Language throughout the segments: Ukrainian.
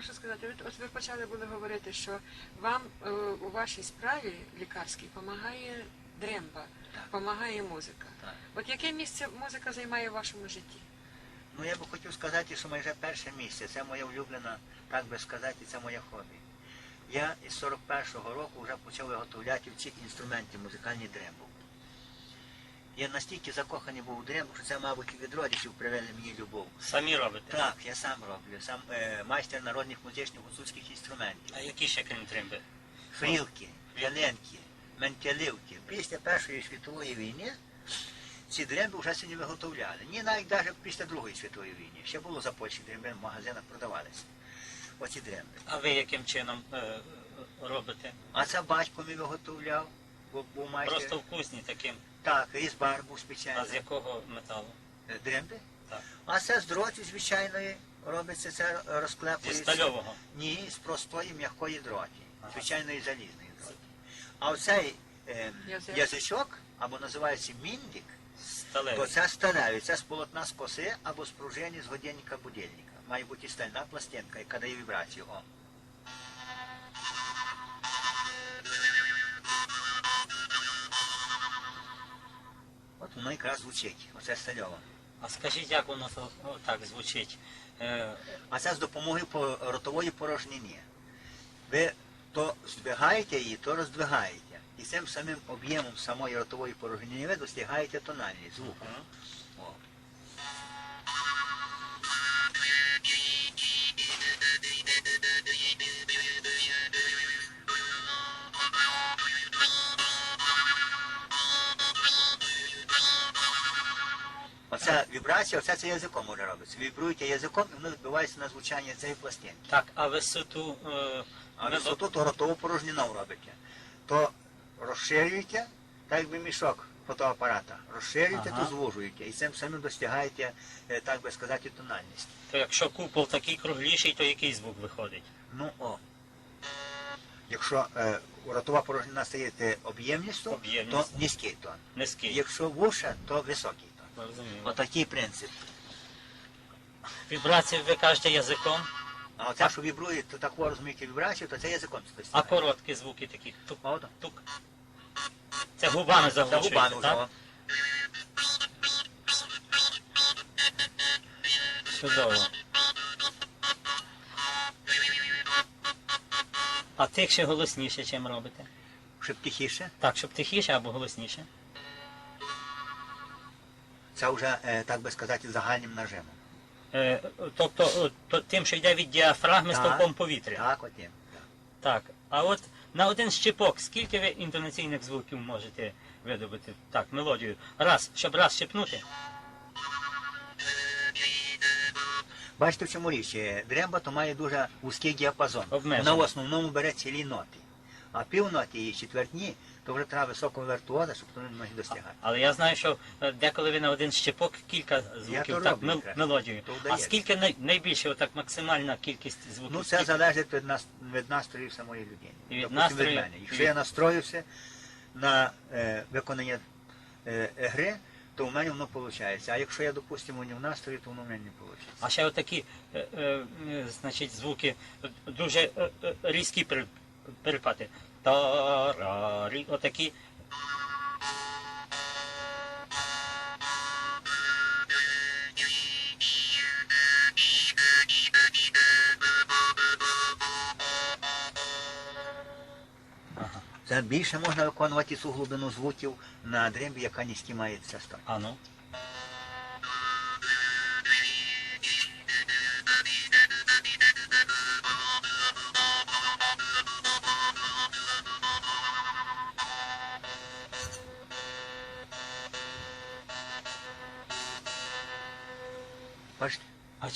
прошу сказати, ви, от ви почали були говорити, що вам е, у вашій справі лікарській допомагає дремба, допомагає музика. Так. От яке місце музика займає в вашому житті? Ну я би хотів сказати, що майже перше місце. Це моя улюблена, так би сказати, це моє хобі. Я із 41-го року вже почав виготовляти ці інструменти музикальні дрембу. Я настільки закоханий був у дрембу, що це, мабуть, від родичів привели мені любов. Самі робите? Так, я сам роблю, сам е, майстер народних музичних гуцульських інструментів. А які ще крім тримби? Фрілки, в'яленки, ментяливки. Після Першої світової війни ці дремби вже сьогодні виготовляли. Ні, навіть навіть після Другої світової війни. Ще було за Польщі дремби в магазинах продавалися. Оці дремби. А ви яким чином е, робите? А це батько мій виготовляв, бо був майстер. Просто в кузні таким. Так, різьбар був А з якого металу? Е, Дремби? Так. А це з дротів звичайної робиться, це Зі стальового. Ні, з простої м'якої дроті, Ага. звичайної залізної дроті. А оцей е, язичок, або називається міндик, то Сталевий. це сталевий, це з полотна з коси або з пружини з годинника будильника. Має бути стальна пластинка, яка дає вібрацію. О. воно якраз звучить, оце стальово. А скажіть, як воно так звучить? Е, А це з допомогою ротової порожнини. Ви то здвигаєте її, то роздвигаєте. І цим самим об'ємом самої ротової порожнини ви достигаєте тональний звуку. Вібрація, оце це язиком може робитися. Ви вібруєте язиком і воно відбувається на звучання цієї пластинки. так, а висоту е, А мело- висоту то ротову порожнину робите. То розширюєте, так якби мішок фотоапарата. Розширюєте, Ага. то звужуєте. І цим самим достигаєте, е, так би сказати, тональність. то якщо купол такий кругліший, то який звук виходить? Ну о. Якщо е, ротова порожнина стає е, об'ємністю, Об'ємність. то низький тон. Низький. Якщо вуша, то високий. Розумію. Отакий принцип. Вібрації ви кажете язиком, А оце, що вібрує, то таку розумієте вібрацію, то це язиком а спостерігає. короткі звуки такі тук, А тук. Це губами За заглушуєте, губами так? Чудово. А тихше голосніше чим робите? Щоб тихіше. Так, щоб тихіше або голосніше. Це вже, е, так би сказати, загальним нажимом. Е, тобто то, тим, що йде від діафрагми Так. стовпом повітря. Так, от є. Так. Так. А от на один щепок, скільки ви інтонаційних звуків можете видобути? Так, мелодію. Раз, щоб раз щепнути. Бачите, в чому річ? Е, Дремба то має дуже вузький діапазон. Обмежений. Вона в основному бере цілі ноти. А півноті і четвертні, то вже треба високого віртуоза, щоб вони не могли достигати. Але я знаю, що е, деколи ви на один щепок кілька звуків, так, мел- мелодію. То А вдається. скільки най, найбільше, отак максимальна кількість звуків? Ну, це Скільки? залежить від, нас, від настрою самої людини. І від Допустим, настрою, мене. Якщо від- я настроюся на е, виконання е, гри, то в мене воно виходить. А якщо я, допустимо, не в настрої, то воно в мене не виходить. А ще отакі, е, е, е, значить, звуки е, дуже е, е, різкі пер- перепади. Тарарі, отакі. Це більше можна виконувати цю глибину звуків на дрембі, яка має частоти. А ну.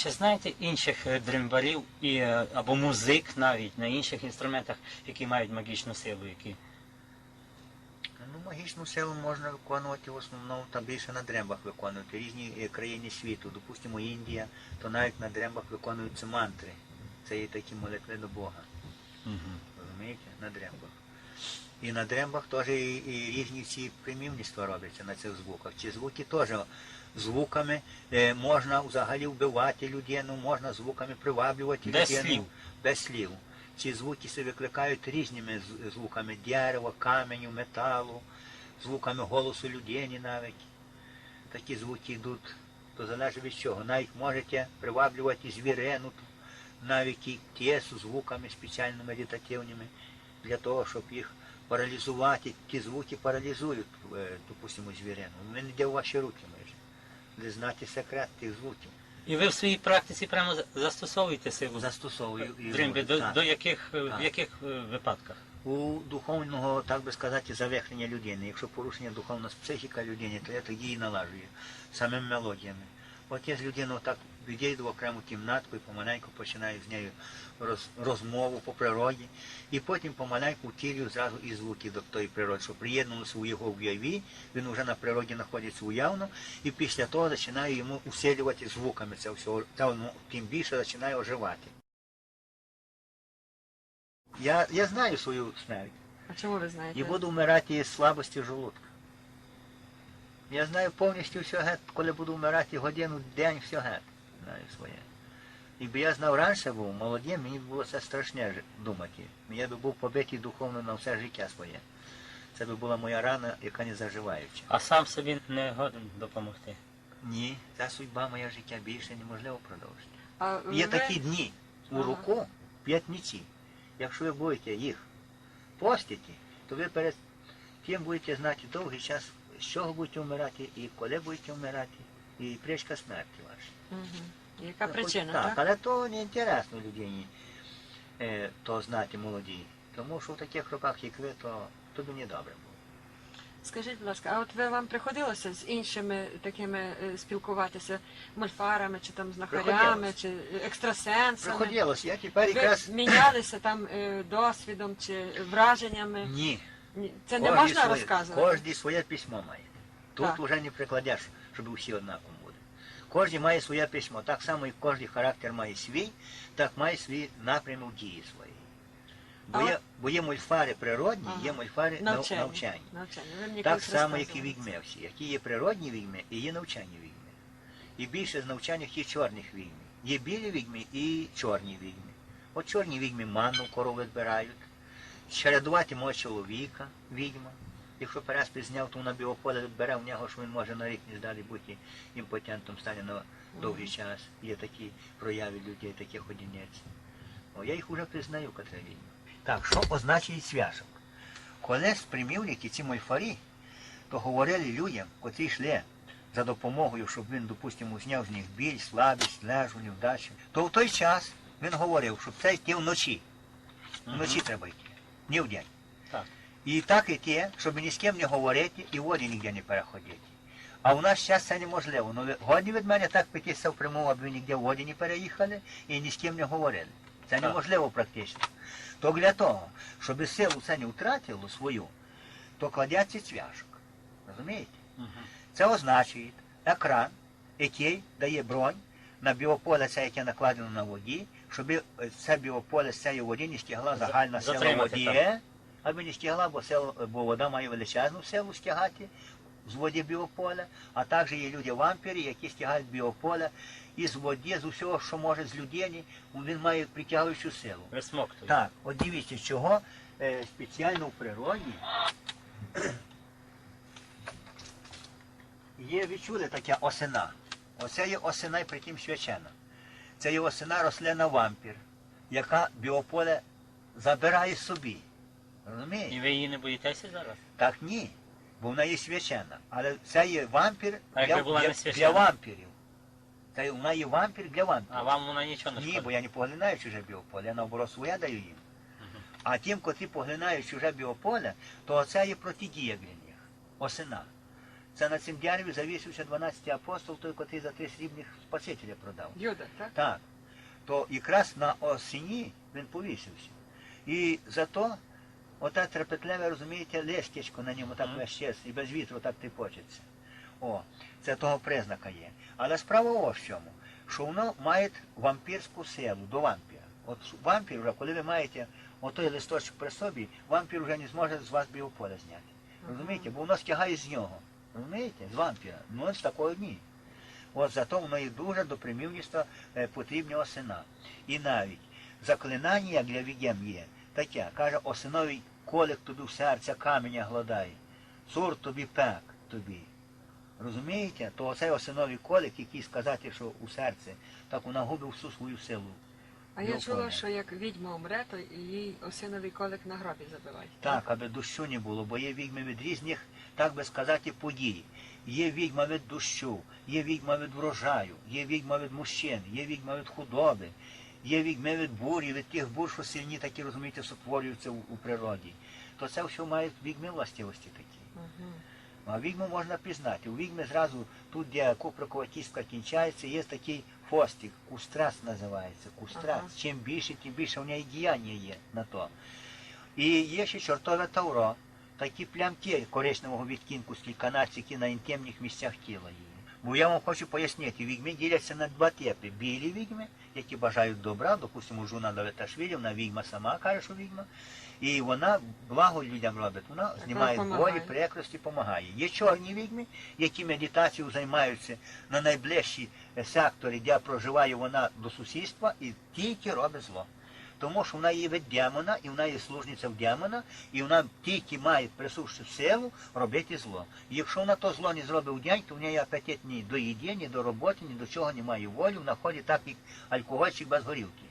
Чи знаєте інших е, дримбарів і, е, або музик навіть на інших інструментах, які мають магічну силу, які Ну, магічну силу можна виконувати в основному там більше на дрембах виконувати різні е, країни світу. Допустимо, Індія, то навіть на дрембах виконуються мантри. Це є такі молитви до Бога. Угу. Розумієте? На дрембах. І на дрембах теж і, і різні ці примівництва робляться на цих звуках. Ці звуки теж звуками е, можна взагалі вбивати людину, можна звуками приваблювати Без людину. слів. Без слів. Ці звуки се викликають різними звуками дерева, каменю, металу, звуками голосу людини навіть. Такі звуки йдуть, то залежить від чого. Навіть можете приваблювати звірину, навіть і тєсу звуками спеціально медитативними, для того, щоб їх паралізувати. Ті звуки паралізують, е, допустимо, звірину. Він йде у ваші руки Не знати секрет тих звуків. І ви в своїй практиці прямо за- застосовуєте силу Застосовую і дримби. До, так. до яких, е, в яких е, випадках? у духовного, так би сказати, завихрення людини. Якщо порушення духовна психіка людини, то я тоді її налажую самими мелодіями. От я з людиною так відійду в окрему кімнатку і помаленьку починаю з нею роз, розмову по природі, і потім помаленьку втілюю зразу і звуки до тої природи, що приєднувалися у його уяві, він вже на природі знаходиться уявно, і після того починаю йому усилювати звуками це всього, та воно тим більше починає оживати. Я, я знаю свою смерть. А чому ви знаєте? І буду вмирати з слабості желудка. Я знаю повністю все коли буду вмирати годину, день, все геть. Знаю своє. Якби я знав раніше був, молодим, мені б було це страшне думати. Я би був побитий духовно на все життя своє. Це би була моя рана, яка не заживаюча. А сам собі не годен допомогти. Ні, ця судьба моя життя більше неможливо продовжити. А Є ви- такі дні у Ага. руку п'ятниці. Якщо ви будете їх постити, то ви перед тим будете знати довгий час, з чого будете вмирати і коли будете вмирати, і причка смерті Мгм. Яка Ну, причина, так? так? але то не інтересно людині е, то знати молодій. Тому що в таких роках, як ви, то тобі не добре було. Скажіть, будь ласка, а от ви вам приходилося з іншими такими е, спілкуватися мольфарами, чи там знахарями, Приходилось. чи екстрасенсами? Приходилось, я тепер Ви якраз мінялися там е, досвідом чи враженнями? ні. Ні, Це не Кожний можна своє- розказувати? Кожний своє письмо має. Тут Так. вже не прикладеш, щоб усі однаково. Кожен має своє письмо. Так само і кожен характер має свій, так має свій напрямок дії свої. Бо, А є, бо є мольфари природні, Ага. є мольфари нав- Навчання. навчання. Навчання. Так само, як і вігми всі. Які є природні вігми і є навчальні вігми. І більше з навчальних є чорних вігми. Є білі вігми і чорні вігми. От чорні вігми манну корови збирають. Чередувати може чоловіка, відьма. Якщо переспить зняв, то на біополе бере в нього, що він може на рік не далі бути імпотентом, стане на довгий час. Є такі прояви людей, таких одиниць. О, я їх вже признаю, відьма. Так, що означає свяжок? Коли спрямівники ці мольфарі, то говорили людям, котрі йшли за допомогою, щоб він, допустимо, зняв з них біль, слабість, лежу, невдачу, то в той час він говорив, щоб це йти вночі. Вночі треба йти, не вдень. Так. І так йти, щоб ні з ким не говорити і воді ніде не переходити. А у нас зараз це неможливо. Ну, годні від мене так питися в прямому, аби ніде в воді не переїхали і ні з ким не говорили. Це неможливо практично. То для того, щоб силу це не втратило свою, то кладеться цвяшок. Розумієте? Це означає екран, який дає бронь на біополе, це яке накладено на воді, щоб е, це біополе з цієї воді не стягла загальна сила воді. Аби не стягла, бо, сила, бо вода має величезну силу стягати з воді біополя, а також є люди вампіри, які стягають біополе із воді, з усього, що може з людини, він має притягуючу силу. Висмоктує. Так, от дивіться, чого е, спеціально в природі є відчули таке осина. Оце є осина і притім свячена. Це є осина рослина вампір, яка біополе забирає собі. Розумієте? І ви її не боїтеся зараз? Так ні, бо вона є свячена. Але це є вампір А якби для, була для, не для вампірів. Це вона є вампір для вампірів. А вам вона нічого не Ні, шкодить? бо я не поглинаю чуже біополе, я наоборот своє даю їм. А тим, котрі поглинають чуже біополе, то це є протидія для них. Осина. Це на цим дереві завісився 12 апостол, той, котрий за три срібних спасителя продав. Юда, так? Так. То якраз на осені він повісився. І зато ота трепетлеве, розумієте, листячко на ньому так весь час, і без вітру так трепочеться. О, це того признака є. Але справа ось в чому, що воно має вампірську силу до вампіра. От вампір, вже, коли ви маєте отой листочок при собі, вампір вже не зможе з вас біополе зняти. Розумієте? Бо воно стягає з нього. Розумієте? З вампіра. Ну, з такого ні. От зато воно і дуже до примівництва е, потрібні осина. І навіть заклинання, як для відєм є, таке, каже, осиновий колик тобі в серця каменя гладає, цур тобі пек тобі. Розумієте? То оцей осиновий колик, який сказати, що у серце, так вона губить всю свою силу. А я чула, що як відьма умре, то їй осиновий колик на гробі забивають. Так, аби дощу не було, бо є відьми від різних, так би сказати, подій. Є відьма від дощу, є відьма від врожаю, є відьма від мужчин, є відьма від худоби, є відьми від бурі, від тих бур, що сильні такі, розумієте, сотворюються у, у природі. То це все має відьми властивості такі. Мгм. А відьму можна пізнати. У відьми зразу, тут, де куприкова кістка кінчається, є такий фостик, кустрас називається. Кустрас. Ага. Чим більше, тим більше в неї діяння є на то. І є ще чортове тавро, такі плямки коричневого відтінку скільканадцять, які на інтимних місцях тіла є. Бо я вам хочу пояснити, відьми діляться на два типи. Білі відьми, які бажають добра, допустимо, жуна Давиташвілі, вона відьма сама каже, що відьма. І вона благо людям робить, вона знімає болі, прикрості, допомагає. Є чорні відьми, які медитацією займаються на найближчі е, сектори, де проживає вона до сусідства, і тільки робить зло. Тому що вона є від демона, і вона є служниця в демона, і вона тільки має присущу силу робити зло. І якщо вона то зло не зробить в день, то в неї апетит ні до їди, ні до роботи, ні до чого немає волі, вона ходить так, як алкогольчик без горілки.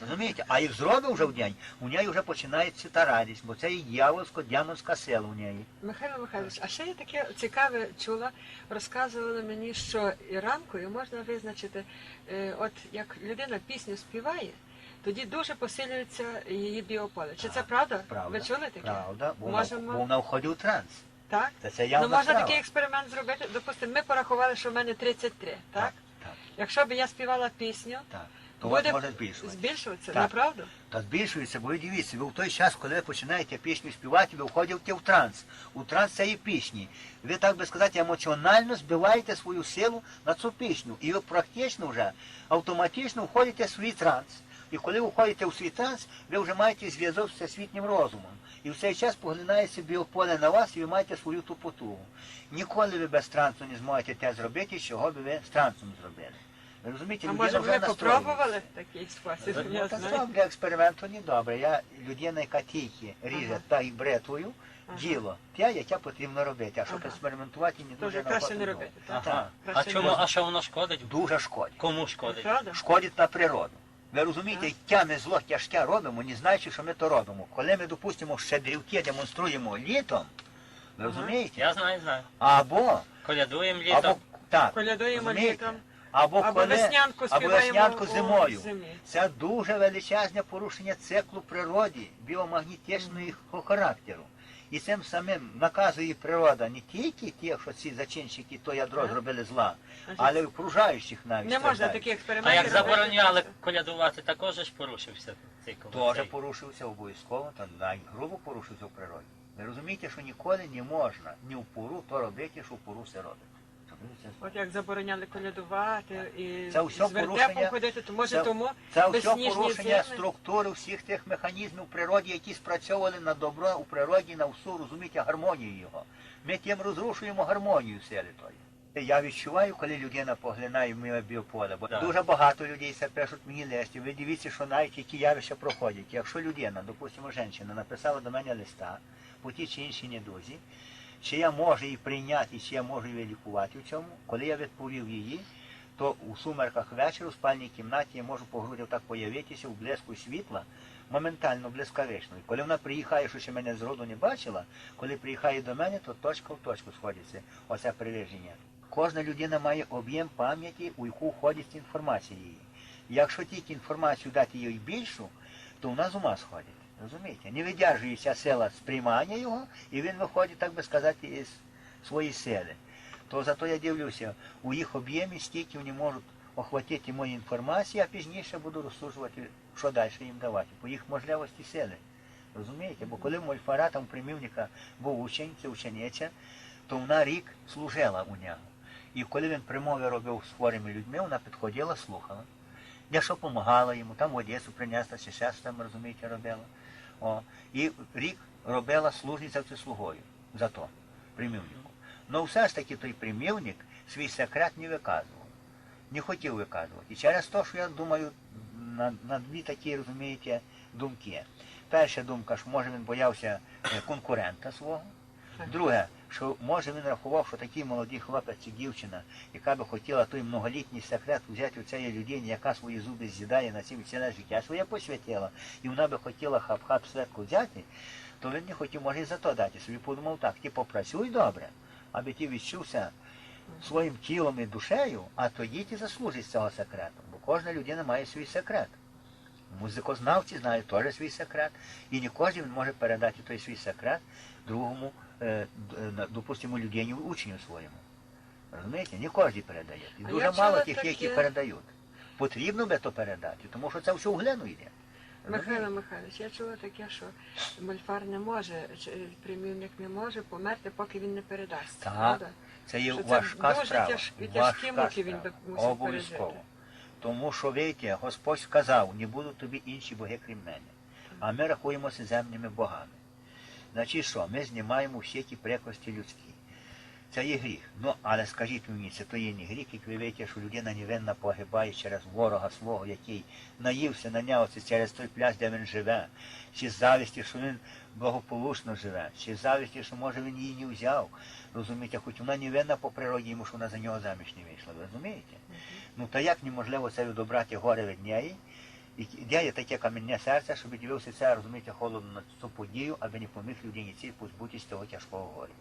Розумієте? А як зробив вже в день, у неї вже починається та радість, бо це і дьявольсько-демонська сила у неї. Михайло Михайлович, а ще я таке цікаве чула, розказували мені, що і ранкою можна визначити, е, от як людина пісню співає, тоді дуже посилюється її біополе. Чи це правда? Правда. Ви чули таке? Правда, бо Можемо- бо вона входить у транс. Так? Це, це Ну можна справа. такий експеримент зробити. Допустимо, ми порахували, що в мене 33, так? Так, так, Якщо б я співала пісню, так. То буде може збільшувати. збільшуватися, Так. направду? Та збільшується, бо ви дивіться, ви в той час, коли ви починаєте пісню співати, ви входите в транс. У транс цієї пісні. Ви, так би сказати, емоціонально збиваєте свою силу на цю пісню. І ви практично вже автоматично входите в свій транс. І коли ви входите в свій транс, ви вже маєте зв'язок з всесвітнім розумом. І в цей час поглинається біополе на вас, і ви маєте свою ту потугу. Ніколи ви без трансу не зможете те зробити, чого би ви з трансом зробили. Ви розумієте, А може ви попробували такий спосіб? Ну, так знаю. для експерименту не добре. Я людина, яка тільки ріже Ага. та й бретвою, Ага. діло, те, яке потрібно робити. А щоб Ага. експериментувати, не дуже краще не робити? Так. А чому, а що воно шкодить? Дуже шкодить. Кому шкодить? Шкодить на природу. Ви розумієте, яке ми зло тяжке робимо, не знаючи, що ми то робимо. Коли ми, допустимо, щедрівки демонструємо літом, ви розумієте? Я знаю, знаю. Або, Колядуємо або так, Колядуємо розумієте? літом. Або, Або коли, веснянку або веснянку зимою. зимі. Це дуже величезне порушення циклу природи, біомагнетичного характеру. І цим самим наказує природа не тільки тих, що ці зачинщики то ядро зробили зла, але й окружаючих навіть. Не можна страждають. такі А як робити. забороняли колядувати, також ж порушився цей Теж цей. порушився обов'язково, та навіть грубо порушився в природі. Ви розумієте, що ніколи не можна ні в пору то робити, що в пору все робить. От як забороняли колядувати і Це все з вертепом ходити, то може це- тому Це все порушення зими. структури всіх тих механізмів в природі, які спрацьовували на добро у природі, на всю, розумієте, гармонію його. Ми тим розрушуємо гармонію сили. Я відчуваю, коли людина поглинає в моє біополе, бо Так. дуже багато людей це пишуть мені листі. Ви дивіться, що навіть які явища проходять. Якщо людина, допустимо, жінка, написала до мене листа по тій чи іншій недузі, чи я можу її прийняти, чи я можу її лікувати в цьому, коли я відповів її, то у сумерках вечора у спальній кімнаті я можу по грудях так появитися в блиску світла, моментально блискавично. Коли вона приїхає, що ще мене зроду не бачила, коли приїхає до мене, то точка в точку сходиться оце прилеження. Кожна людина має об'єм пам'яті, у яку входить інформація її. Якщо тільки інформацію дати їй більшу, то вона з ума сходить. Розумієте? Не видержується сила сприймання його, і він виходить, так би сказати, із своєї сили. То зато я дивлюся, у їх об'ємі стільки вони можуть охватити мої інформації, а пізніше буду розсуджувати, що далі їм давати, по їх можливості сили. Розумієте? Бо коли в Мольфара, там примівника був учень, це учениця, то вона рік служила у нього. І коли він примови робив з хворими людьми, вона підходила, слухала. Я що допомагала йому, там в Одесу принесла, ще що там, розумієте, робила. О, і рік робила служниця слугою за то, примівнику. Але все ж таки той примівник свій секрет не виказував. Не хотів виказувати. І через те, що я думаю, на, на дві такі, розумієте, думки. Перша думка, що може він боявся е, конкурента свого. Друге, що може він рахував, що такий молодий хлопець чи дівчина, яка би хотіла той многолітній секрет взяти у цієї людині, яка свої зуби з'їдає на ціле життя своє посвятила, і вона би хотіла хап-хап светку взяти, то він не хотів, може і за то дати. Собі подумав так, ти попрацюй добре, аби ти відчувся своїм тілом і душею, а тоді ти заслужиш цього секрету. Бо кожна людина має свій секрет. Музикознавці знають теж свій секрет, і не кожен може передати той свій секрет другому, допустимо, людині, учню своєму. Розумієте? Не кожен передає. І А дуже мало тих, які таке. передають. Потрібно би то передати, тому що це все в глину йде. Михайло Михайлович, я чула таке, що мольфар не може, примівник не може померти, поки він не передасть. Так. правда? Це є Що це важка дуже справа. тяж- тяжкі важка муки він мусив Обов'язково. пережити. Тому що, видите, Господь сказав, не будуть тобі інші боги, крім мене. А ми рахуємося земними богами. Значить що, ми знімаємо всі ті прикрості людські. Це є гріх. Ну, але скажіть мені, це то є не гріх, як ви видите, що людина невинна погибає через ворога свого, який наївся на нього це через той пляс, де він живе, чи з завісті, що він благополучно живе, чи з завісті, що може він її не взяв. Розумієте, хоч вона невинна по природі йому, що вона за нього заміж не вийшла. Ви розумієте? Ну та як неможливо це відобрати горе від неї? І де є таке камінне серце, щоб дивився це, розумієте, холодно на цю подію, аби не поміг людині цій позбутись того тяжкого горя.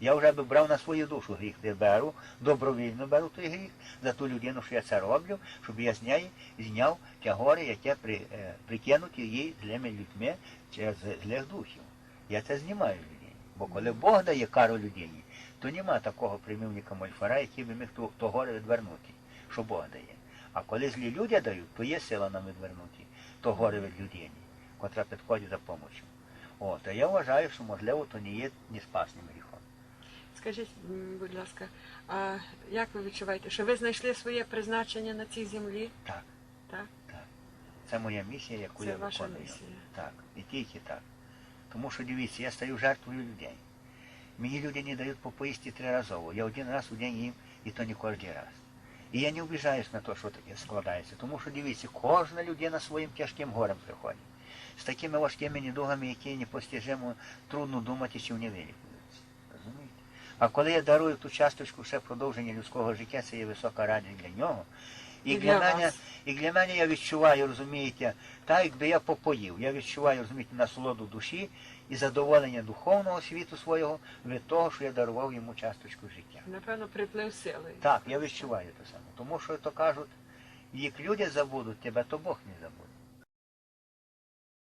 Я вже би брав на свою душу гріх, де беру, добровільно беру той гріх за ту людину, що я це роблю, щоб я з неї зняв те горе, яке при, е, прикинуті їй злими людьми через злих духів. Я це знімаю людині. Бо коли Бог дає кару людині, то нема такого примівника мольфара, який би міг то, то горе відвернути, що Бог дає. А коли злі люди дають, то є сила нам відвернути то горе від людині, котра підходить за допомогою. От, а я вважаю, що можливо то не є неспасним гріхом. Скажіть, будь ласка, а як ви відчуваєте, що ви знайшли своє призначення на цій землі? Так, Так? так. Це моя місія, яку Це я ваша виконую. місія. Так, і тільки так. Тому що дивіться, я стаю жертвою людей. Мені люди не дають попоїсти триразово. Я один раз у день їм, і то не кожен раз. І я не обіжаюсь на те, що таке складається. Тому що дивіться, кожна людина своїм тяжким горем приходить. З такими важкими недугами, які непостижимо, трудно думати, чи вони вилікуються. Розумієте? А коли я дарую ту часточку ще продовження людського життя, це є висока радість для нього. І, І для, для мене, вас. і для мене я відчуваю, розумієте, так якби я попоїв. Я відчуваю, розумієте, насолоду душі і задоволення духовного світу свого від того, що я дарував йому часточку життя. Напевно, приплив сили. Так, я відчуваю те саме. Тому що то кажуть, як люди забудуть тебе, то Бог не забуде.